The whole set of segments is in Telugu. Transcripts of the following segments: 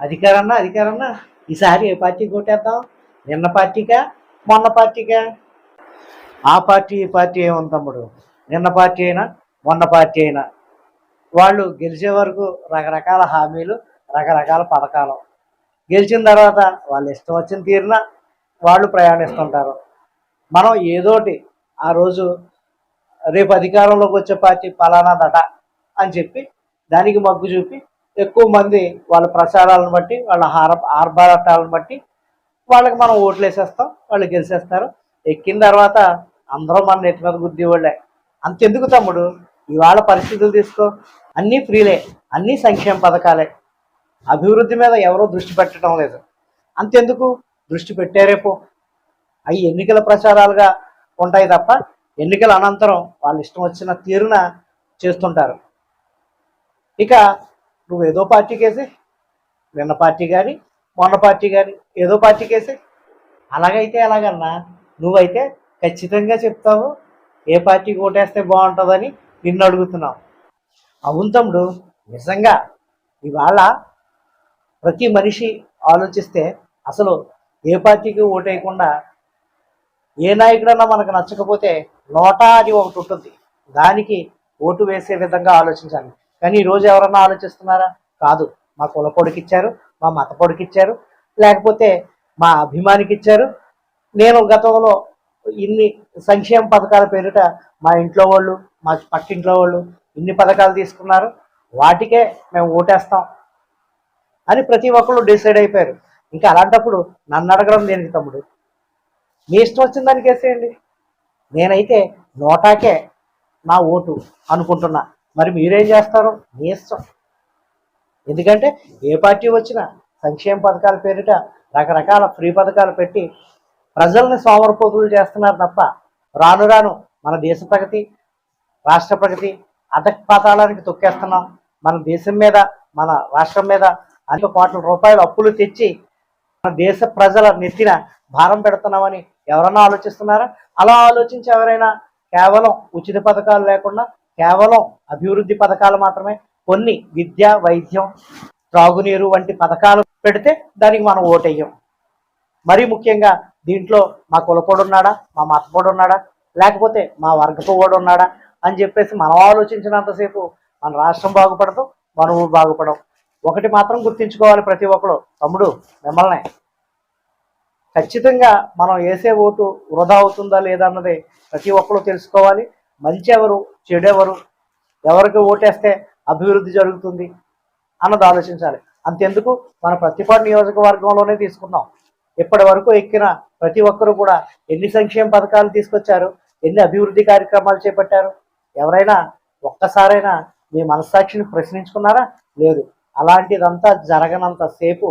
అధికారన్నా అధికారన్నా ఈసారి ఏ పార్టీ కొట్టేద్దాం? నిన్న పార్టీకా? మొన్న పార్టీకా? ఆ పార్టీ ఈ పార్టీ ఏముంది తమ్ముడు? నిన్న పార్టీ అయినా మొన్న పార్టీ అయినా. వాళ్ళు గెలిచే వరకు రకరకాల హామీలు రకరకాల పథకాలు. గెలిచిన తర్వాత వాళ్ళు ఇష్టం వచ్చిన తీరున వాళ్ళు ప్రయాణిస్తుంటారు. మనం ఏదోటి ఆ రోజు రేపు అధికారంలోకి వచ్చే పార్టీ పలానా దట అని చెప్పి దానికి మగ్గు చూపి ఎక్కువ మంది వాళ్ళ ప్రచారాలను బట్టి వాళ్ళ హార ఆర్భాటాలను బట్టి వాళ్ళకి మనం ఓట్లు వేసేస్తాం వాళ్ళు గెలిచేస్తారు. ఎక్కిన తర్వాత అందరూ మన నెట్ మీద గుద్ది వాళ్ళే అంతెందుకు తమ్ముడు? ఇవాళ పరిస్థితులు తీసుకో. అన్నీ ఫ్రీలే అన్నీ సంక్షేమ పథకాలే. అభివృద్ధి మీద ఎవరూ దృష్టి పెట్టడం లేదు. అంతెందుకు? దృష్టి పెట్టారేపో అవి ఎన్నికల ప్రచారాలుగా ఉంటాయి తప్ప ఎన్నికల అనంతరం వాళ్ళు ఇష్టం వచ్చిన తీరున చేస్తుంటారు. ఇక నువ్వు ఏదో పార్టీ వేసి నిన్న పార్టీ కానీ మొన్న పార్టీ కానీ ఏదో పార్టీ వేసి అలాగైతే ఎలాగన్నా నువ్వైతే ఖచ్చితంగా చెప్తావు ఏ పార్టీకి ఓటేస్తే బాగుంటుందని నిన్ను అడుగుతున్నావు. అవును తమ్ముడు నిజంగా ఇవాళ ప్రతి మనిషి ఆలోచిస్తే అసలు ఏ పార్టీకి ఓటేయకుండా ఏ నాయకుడన్నా మనకు నచ్చకపోతే నోటా అది ఒకటి ఉంటుంది. దానికి ఓటు వేసే విధంగా ఆలోచించాలి. కానీ ఈరోజు ఎవరన్నా ఆలోచిస్తున్నారా? కాదు. మా కులపోడికి ఇచ్చారు మా మతపోడికి ఇచ్చారు లేకపోతే మా అభిమానికి ఇచ్చారు నేను గతంలో ఇన్ని సంక్షేమ పథకాల పేరిట మా ఇంట్లో వాళ్ళు మా పక్కింట్లో వాళ్ళు ఇన్ని పథకాలు తీసుకున్నారు. వాటికే మేము ఓటేస్తాం అని ప్రతి ఒక్కళ్ళు డిసైడ్ అయిపోయారు. ఇంకా అలాంటప్పుడు నన్ను అడగడం దేనికి తమ్ముడు? మీ ఇష్టం వచ్చిన దానికి వేసేయండి. నేనైతే నోటాకే నా ఓటు అనుకుంటున్నా. మరి మీరేం చేస్తారు? మీ ఇష్టం ఎందుకంటే ఏ పార్టీ వచ్చినా సంక్షేమ పథకాల పేరిట రకరకాల ఫ్రీ పథకాలు పెట్టి ప్రజల్ని సోమరపోతులు చేస్తున్నారు తప్ప రాను రాను మన దేశ ప్రగతి రాష్ట్ర ప్రగతి అధపాతాళానికి తొక్కేస్తున్నాం. మన దేశం మీద మన రాష్ట్రం మీద అనేక కోట్ల రూపాయలు అప్పులు తెచ్చి మన దేశ ప్రజల నెత్తిన భారం పెడుతున్నామని ఎవరన్నా ఆలోచిస్తున్నారా? అలా ఆలోచించి ఎవరైనా కేవలం ఉచిత పథకాలు లేకుండా కేవలం అభివృద్ధి పథకాలు మాత్రమే కొన్ని విద్య వైద్యం త్రాగునీరు వంటి పథకాలు పెడితే దానికి మనం ఓటేయం మరీ ముఖ్యంగా దీంట్లో మా కులపోడు ఉన్నాడా మా మతపోడు ఉన్నాడా లేకపోతే మా వర్గపోడు ఉన్నాడా అని చెప్పేసి మనం ఆలోచించినంతసేపు మన రాష్ట్రం బాగుపడదు మన ఊరు బాగుపడవు. ఒకటి మాత్రం గుర్తించుకోవాలి ప్రతి ఒక్కరు తమ్ముడు మిమ్మల్ని. ఖచ్చితంగా మనం వేసే ఓటు వృధా అవుతుందా లేదా అన్నది ప్రతి ఒక్కరు తెలుసుకోవాలి. మంచి ఎవరు చెడెవరు ఎవరికి ఓటేస్తే అభివృద్ధి జరుగుతుంది అన్నది ఆలోచించాలి. అంతెందుకు మన ప్రతిపాడు నియోజకవర్గంలోనే తీసుకుందాం ఇప్పటి వరకు ఎక్కిన ప్రతి ఒక్కరు కూడా ఎన్ని సంక్షేమ పథకాలు తీసుకొచ్చారు ఎన్ని అభివృద్ధి కార్యక్రమాలు చేపట్టారు ఎవరైనా ఒక్కసారైనా మీ మనస్సాక్షిని ప్రశ్నించుకున్నారా? లేదు. అలాంటిదంతా జరగనంత సేపు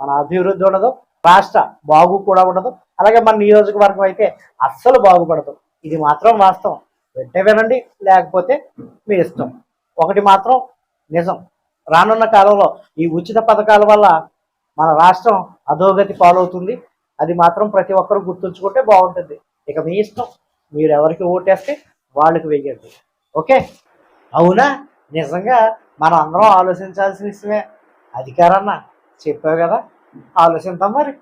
మన అభివృద్ధి ఉండదు రాష్ట్ర బాగు కూడా ఉండదు అలాగే మన నియోజకవర్గం అయితే అస్సలు బాగుపడదు. ఇది మాత్రం వాస్తవం. వెంటే వినండి లేకపోతే మీ ఇష్టం. ఒకటి మాత్రం నిజం. రానున్న కాలంలో ఈ ఉచిత పథకాల వల్ల మన రాష్ట్రం అధోగతి పాలవుతుంది. అది మాత్రం ప్రతి ఒక్కరు గుర్తుంచుకుంటే బాగుంటుంది. ఇక మీ ఇష్టం. మీరు ఎవరికి ఓటేస్తే వాళ్ళకి వెయ్యండి. ఓకే? అవునా? నిజంగా మనం అందరం ఆలోచించాల్సిన విషయమే. అధికారన్న చెప్పావు కదా? ఆలోచిద్దాం మరి.